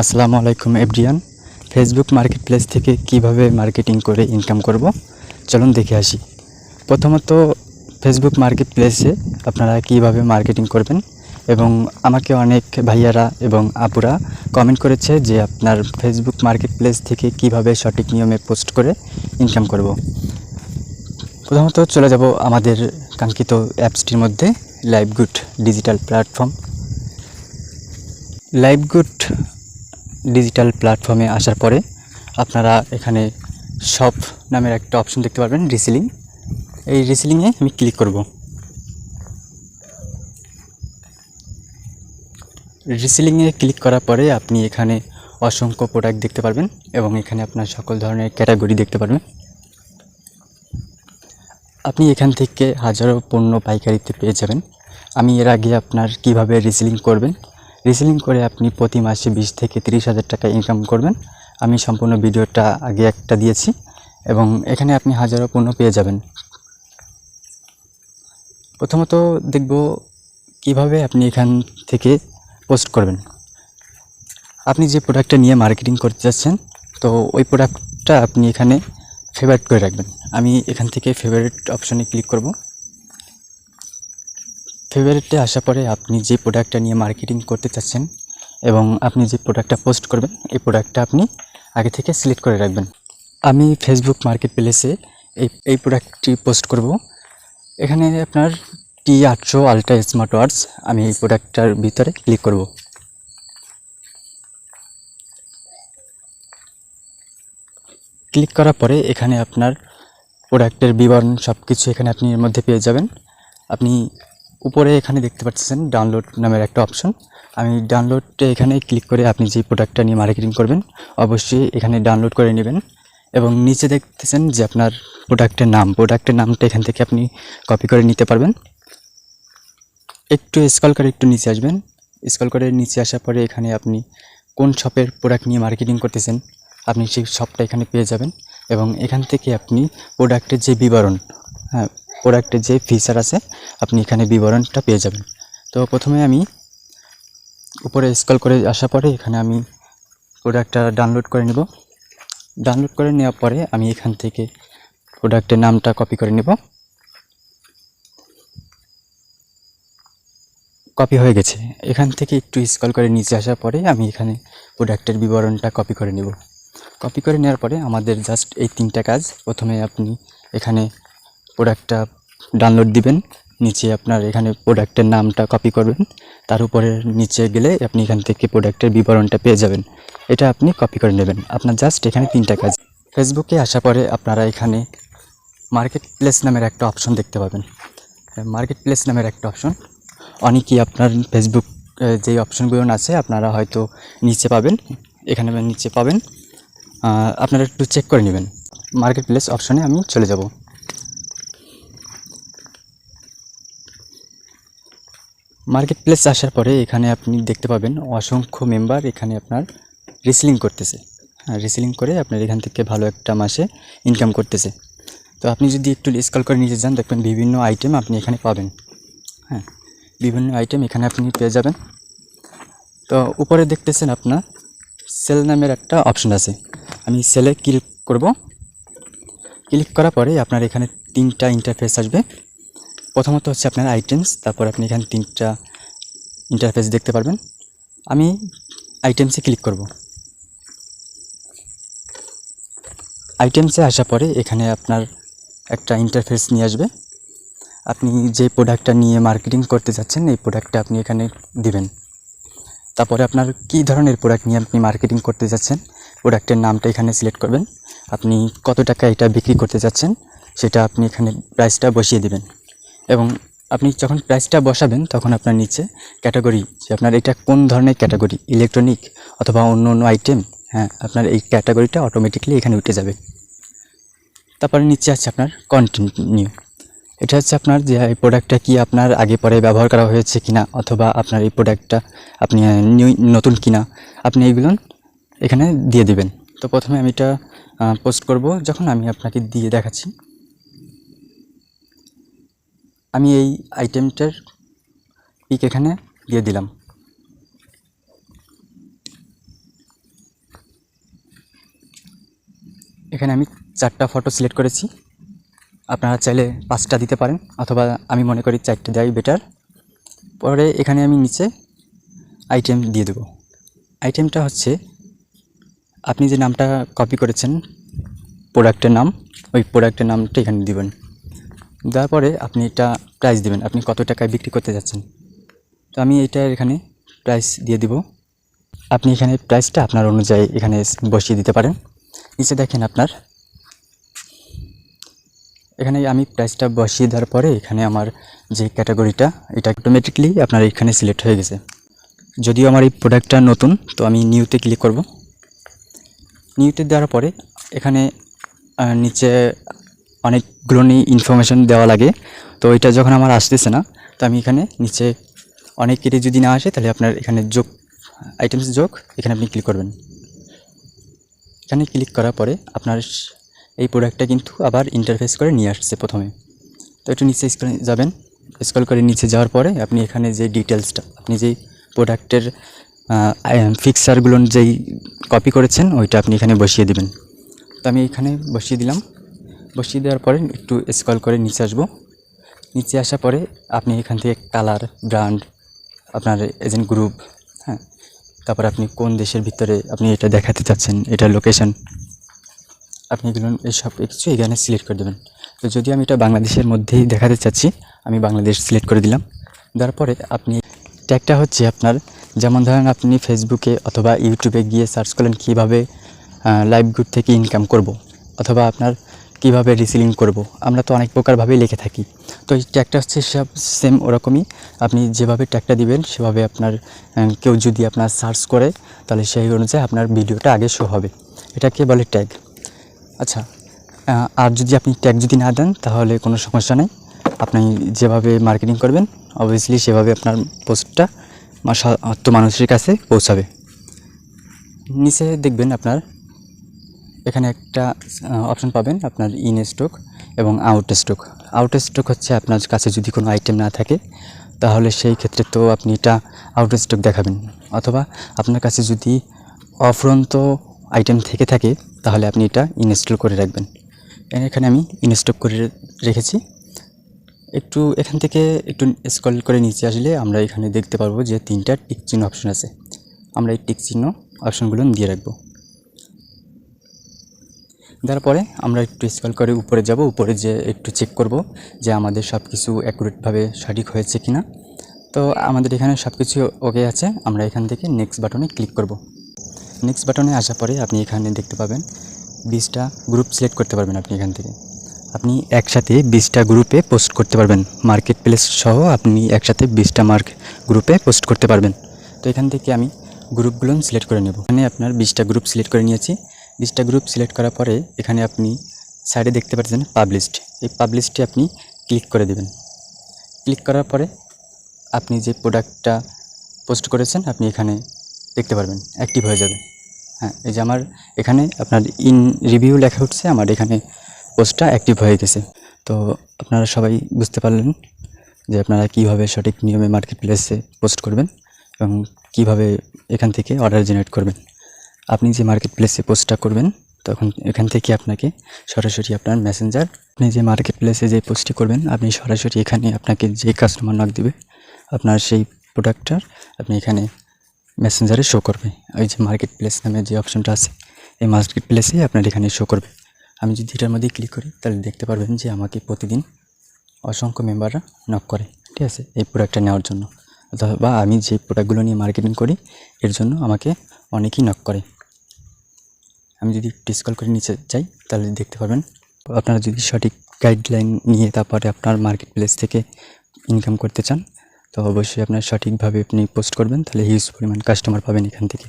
আসসালামু আলাইকুম everyone. Facebook market place থেকে কীভাবে মার্কেটিং করে ইনকাম করব? চলুন দেখে আসি। প্রথমত ফেসবুক মার্কেট প্লেসে আপনারা কীভাবে মার্কেটিং করবেন এবং আমাকে অনেক ভাইয়ারা এবং আপুরা কমেন্ট করেছে যে আপনার ফেসবুক মার্কেট প্লেস থেকে কীভাবে সঠিক নিয়মে পোস্ট করে ইনকাম করব। প্রথমত চলে যাব আমাদের কাঙ্ক্ষিত অ্যাপসটির মধ্যে Live Good digital platform Live Good digital প্ল্যাটফর্মে আসার পরে আপনারা এখানে শপ নামের একটা অপশন দেখতে পারবেন রিসেলিং এই রিসেলিংয়ে আমি ক্লিক করব। রিসেলিংয়ে ক্লিক করার পরে আপনি এখানে অসংখ্য প্রোডাক্ট দেখতে পারবেন এবং এখানে আপনার সকল ধরনের ক্যাটাগরি দেখতে পারবেন। আপনি এখান থেকে হাজারো পণ্য পাইকারিতে পেয়ে যাবেন। আমি এর আগে আপনার কীভাবে রিসেলিং করবেন রিসেলিং করে আপনি প্রতি মাসে বিশ থেকে তিরিশ হাজার টাকা ইনকাম করবেন। আমি সম্পূর্ণ ভিডিওটা আগে একটা দিয়েছি এবং এখানে আপনি হাজারো পণ্য পেয়ে যাবেন। প্রথমত দেখব কীভাবে আপনি এখান থেকে পোস্ট করবেন। আপনি যে প্রোডাক্টটা নিয়ে মার্কেটিং করতে যাচ্ছেন, তো ওই প্রোডাক্টটা আপনি এখানে ফেভারিট করে রাখবেন। আমি এখান থেকে ফেভারিট অপশনে ক্লিক করব। ফেভারিটে আসার পরে আপনি যে প্রোডাক্টটা নিয়ে মার্কেটিং করতে চাচ্ছেন এবং আপনি যে প্রোডাক্টটা পোস্ট করবেন, এই প্রোডাক্টটা আপনি আগে থেকে সিলেক্ট করে রাখবেন। আমি ফেসবুক মার্কেট প্লেসে এই এই প্রোডাক্টটি পোস্ট করব। এখানে আপনার টি আটশো আলট্রা স্মার্ট ওয়ার্ডস আমি এই প্রোডাক্টটার ভিতরে ক্লিক করব। ক্লিক করার পরে এখানে আপনার প্রোডাক্টের বিবরণ সব কিছু এখানে আপনি এর মধ্যে পেয়ে যাবেন। আপনি উপরে এখানে দেখতে পাচ্ছেন ডাউনলোড নামের একটা অপশন আমি ডাউনলোডে এখানে ক্লিক করে আপনি যে প্রোডাক্টটা নিয়ে মার্কেটিং করবেন, অবশ্যই এখানে ডাউনলোড করে নেবেন এবং নিচে দেখতেছেন যে আপনার প্রোডাক্টের নাম। প্রোডাক্টের নামটা এখান থেকে আপনি কপি করে নিতে পারবেন। একটু স্কল করে একটু নিচে আসবেন। স্কল করে নিচে আসার পরে এখানে আপনি কোন শপের প্রোডাক্ট নিয়ে মার্কেটিং করতেছেন, আপনি সেই শপটা এখানে পেয়ে যাবেন এবং এখান থেকে আপনি প্রোডাক্টের যে বিবরণ হ্যাঁ প্রোডাক্টের যে ফিচার আছে, আপনি এখানে বিবরণটা পেয়ে যাবেন। তো প্রথমে আমি উপরে স্কল করে আসার পরে এখানে আমি প্রোডাক্টটা ডাউনলোড করে নেব। ডাউনলোড করে নেওয়ার পরে আমি এখান থেকে প্রোডাক্টের নামটা কপি করে নেব। কপি হয়ে গেছে। এখান থেকে একটু স্কল করে নিচে আসার পরে আমি এখানে প্রোডাক্টের বিবরণটা কপি করে নেব। কপি করে নেওয়ার পরে আমাদের জাস্ট এই তিনটা কাজ। প্রথমে আপনি এখানে প্রোডাক্টটা ডাউনলোড দিবেন, নিচে আপনার এখানে প্রোডাক্টের নামটা কপি করবেন, তার উপরে নিচে গেলে আপনি এখান থেকে প্রোডাক্টের বিবরণটা পেয়ে যাবেন। এটা আপনি কপি করে নেবেন। আপনার জাস্ট এখানে তিনটা কাজ। ফেসবুকে আসার পরে আপনারা এখানে মার্কেট প্লেস নামের একটা অপশন দেখতে পাবেন। মার্কেট প্লেস নামের একটা অপশন অনেকেই আপনার ফেসবুক যেই অপশনগুলো আছে, আপনারা হয়তো নিচে পাবেন, এখানে নিচে পাবেন। আপনারা একটু চেক করে নেবেন। মার্কেট প্লেস অপশনে আমি চলে যাব। মার্কেট প্লেস আসার পরে এখানে আপনি দেখতে পাবেন অসংখ্য মেম্বার এখানে আপনার রিসেলিং করতেছে। হ্যাঁ রিসেলিং করে আপনার এখান থেকে ভালো একটা মাসে ইনকাম করতেছে। তো আপনি যদি একটু স্কল করে নিচে যান, দেখবেন বিভিন্ন আইটেম আপনি এখানে পাবেন। হ্যাঁ বিভিন্ন আইটেম এখানে আপনি পেয়ে যাবেন। তো উপরে দেখতেছেন আপনার সেল নামের একটা অপশন আছে। আমি সেলে ক্লিক করব। ক্লিক করার পরে আপনার এখানে তিনটা ইন্টারফেস আসবে। প্রথমত হচ্ছে আপনার আইটেমস তারপর আপনি এখানে তিনটা ইন্টারফেস দেখতে পারবেন। আমি আইটেমসে ক্লিক করব। আইটেমসে আসার পরে এখানে আপনার একটা ইন্টারফেস নিয়ে আসবে। আপনি যে প্রোডাক্টটা নিয়ে মার্কেটিং করতে যাচ্ছেন, এই প্রোডাক্টটা আপনি এখানে দিবেন। তারপরে আপনার কী ধরনের প্রোডাক্ট নিয়ে আপনি মার্কেটিং করতে যাচ্ছেন প্রোডাক্টের নামটা এখানে সিলেক্ট করবেন। আপনি কত টাকা এটা বিক্রি করতে যাচ্ছেন, সেটা আপনি এখানে প্রাইসটা বসিয়ে দিবেন। এবং আপনি যখন প্রাইসটা বসাবেন, তখন আপনার নিচে ক্যাটাগরি যে আপনার এটা কোন ধরনের ক্যাটাগরি ইলেকট্রনিক অথবা অন্য অন্য আইটেম হ্যাঁ আপনার এই ক্যাটাগরিটা অটোমেটিকলি এখানে উঠে যাবে। তারপরে নিচে আছে আপনার কন্টিনিউ এটা হচ্ছে আপনার যে এই প্রোডাক্টটা কি আপনার আগে পরে ব্যবহার করা হয়েছে কিনা, অথবা আপনার এই প্রোডাক্টটা আপনি নিউ নতুন কিনা, আপনি এইগুলো এখানে দিয়ে দিবেন। তো প্রথমে আমি এটা পোস্ট করব। যখন আমি আপনাকে দিয়ে দেখাচ্ছি আমি এই আইটেমটার পিক এখানে দিয়ে দিলাম। এখানে আমি চারটা ফটো সিলেক্ট করেছি। আপনারা চাইলে পাঁচটা দিতে পারেন, অথবা আমি মনে করি চারটে দেওয়াই বেটার পরে এখানে আমি নিচে আইটেম দিয়ে দেব। আইটেমটা হচ্ছে, আপনি যে নামটা কপি করেছেন প্রোডাক্টের নাম, ওই প্রোডাক্টের নামটা এখানে দেবেন। দেওয়ার পরে আপনি এটা প্রাইস দেবেন। আপনি কত টাকায় বিক্রি করতে যাচ্ছেন? তো আমি এটা এখানে প্রাইস দিয়ে দিব। আপনি এখানে প্রাইসটা আপনার অনুযায়ী এখানে বসিয়ে দিতে পারেন। নিচে দেখেন আপনার। এখানে আমি প্রাইসটা বসিয়ে দেওয়ার পরে এখানে আমার যে ক্যাটাগরিটা এটা অটোমেটিকলি আপনার এখানে সিলেক্ট হয়ে গেছে। যদিও আমার এই প্রোডাক্টটা নতুন, তো আমি নিউতে ক্লিক করব। নিউতে দেওয়ার পরে এখানে নিচে অনেকগুলো নিয়ে ইনফরমেশন দেওয়া লাগে। তো এটা যখন আমার আসতেছে না, তো আমি এখানে নিচে অনেকেরই যদি না আসে, তাহলে আপনার এখানে যোগ আইটেমস যোগ, এখানে আপনি ক্লিক করবেন। এখানে ক্লিক করার পরে আপনার এই প্রোডাক্টটা কিন্তু আবার ইন্টারফেস করে নিয়ে আসছে প্রথমে। তো একটু নিচে যাবেন স্ক্রল করে নিচে যাওয়ার পরে আপনি এখানে যে ডিটেলসটা আপনি যেই প্রোডাক্টের ফিক্সারগুলো যেই কপি করেছেন, ওইটা আপনি এখানে বসিয়ে দিবেন। তো আমি এখানে বসিয়ে দিলাম। বসিয়ে দেওয়ার পরে একটু স্ক্রল করে নিচে আসব নিচে আসার পরে আপনি এখান থেকে কালার ব্র্যান্ড আপনার এজেন্ট গ্রুপ হ্যাঁ তারপর আপনি কোন দেশের ভিতরে আপনি এটা দেখাতে চাচ্ছেন, এটা লোকেশন আপনি এগুলো, এই সব কিছু এখানে সিলেক্ট করে দেবেন তো যদি আমি এটা বাংলাদেশের মধ্যেই দেখাতে চাচ্ছি, আমি বাংলাদেশ সিলেক্ট করে দিলাম দেওয়ার পরে আপনি ট্যাগটা হচ্ছে আপনার, যেমন ধরেন আপনি ফেসবুকে অথবা ইউটিউবে গিয়ে সার্চ করলেন কীভাবে লাইভ গুড থেকে ইনকাম করব। অথবা আপনার কীভাবে রিসিলিং করব। আমরা তো অনেক প্রকারভাবেই লিখে থাকি। তো এই ট্যাগটা হচ্ছে সব সেম ওরকমই। আপনি যেভাবে ট্যাগটা দিবেন, সেভাবে আপনার কেউ যদি আপনার সার্চ করে, তাহলে সেই অনুযায়ী আপনার ভিডিওটা আগে শো হবে। এটাকে বলে ট্যাগ আচ্ছা আর যদি আপনি ট্যাগ যদি না দেন, তাহলে কোনো সমস্যা নেই। আপনি যেভাবে মার্কেটিং করবেন অবভিয়াসলি সেভাবে আপনার পোস্টটা মানুষের কাছে পৌঁছাবে। নিচে দেখবেন আপনার এখানে একটা অপশন পাবেন আপনার ইন স্টক এবং আউট স্টক আউট স্টক হচ্ছে আপনার কাছে যদি কোনো আইটেম না থাকে, তাহলে সেই ক্ষেত্রে তো আপনি এটা আউট স্টক দেখাবেন। অথবা আপনার কাছে যদি অফরন্ত আইটেম থেকে থাকে, তাহলে আপনি এটা ইনস্টল করে রাখবেন। এখানে আমি ইনস্টক করে রেখেছি। একটু এখান থেকে একটু স্ক্রল করে নিচে আসলে আমরা এখানে দেখতে পারব যে তিনটা টিক চিহ্ন অপশন আছে। আমরা এই টিক চিহ্ন অপশনগুলো দিয়ে রাখব। দেওয়ার পরে আমরা একটু স্ক্রল করে উপরে যাব, উপরে যে একটু চেক করব যে আমাদের সব কিছু অ্যাকুরেটভাবে সঠিক হয়েছে কি না তো আমাদের এখানে সব কিছু ওকে আছে, আমরা এখান থেকে নেক্সট বাটনে ক্লিক করব। নেক্সট বাটনে আসার পরে আপনি এখানে দেখতে পাবেন বিশটা গ্রুপ সিলেক্ট করতে পারবেন আপনি এখান থেকে। আপনি একসাথে বিশটা গ্রুপে পোস্ট করতে পারবেন। মার্কেট প্লেস সহ আপনি একসাথে বিশটা মার্ক গ্রুপে পোস্ট করতে পারবেন। তো এখান থেকে আমি গ্রুপগুলো সিলেক্ট করে নেব। এখানে আপনার বিশটা গ্রুপ সিলেক্ট করে নিয়েছি। বিশটা গ্রুপ সিলেক্ট করার পরে এখানে আপনি সাইডে দেখতে পাচ্ছেন পাবলিশড এই পাবলিশটি আপনি ক্লিক করে দেবেন। ক্লিক করার পরে আপনি যে প্রোডাক্টটা পোস্ট করেছেন, আপনি এখানে দেখতে পারবেন অ্যাক্টিভ হয়ে যাবে। হ্যাঁ এই যে আমার এখানে আপনার ইন রিভিউ লেখা উঠছে, আমার এখানে পোস্টটা অ্যাক্টিভ হয়ে গেছে। তো আপনারা সবাই বুঝতে পারলেন যে আপনারা কীভাবে সঠিক নিয়মে মার্কেট প্লেসে পোস্ট করবেন এবং কীভাবে এখান থেকে অর্ডার জেনারেট করবেন। আপনি যে মার্কেট প্লেসে পোস্টটা করবেন, তখন এখান থেকে আপনাকে সরাসরি আপনার মেসেঞ্জার আপনি যে মার্কেট প্লেসে যে পোস্টটি করবেন, আপনি সরাসরি এখানে আপনাকে যে কাস্টমার নক দেবে, আপনার সেই প্রোডাক্টটার আপনি এখানে মেসেঞ্জারে শো করবে। ওই যে মার্কেট প্লেস নামে যে অপশনটা আছে, এই মার্কেট প্লেসেই আপনার এখানে শো করবে। আমি যদি এটার মধ্যে ক্লিক করি, তাহলে দেখতে পারবেন যে আমাকে প্রতিদিন অসংখ্য মেম্বাররা নক করে, ঠিক আছে, এই প্রোডাক্টটা নেওয়ার জন্য। অথবা আমি যে প্রোডাক্টগুলো নিয়ে মার্কেটিং করি, এর জন্য আমাকে অনেকেই নক করে। আমি যদি ডিসকল করে নিচে যাই, তাহলে দেখতে পারবেন। আপনারা যদি সঠিক গাইডলাইন নিয়ে তারপরে আপনার মার্কেট প্লেস থেকে ইনকাম করতে চান, তো অবশ্যই আপনার সঠিকভাবে আপনি পোস্ট করবেন, তাহলে হিউজ পরিমাণ কাস্টমার পাবেন এখান থেকে।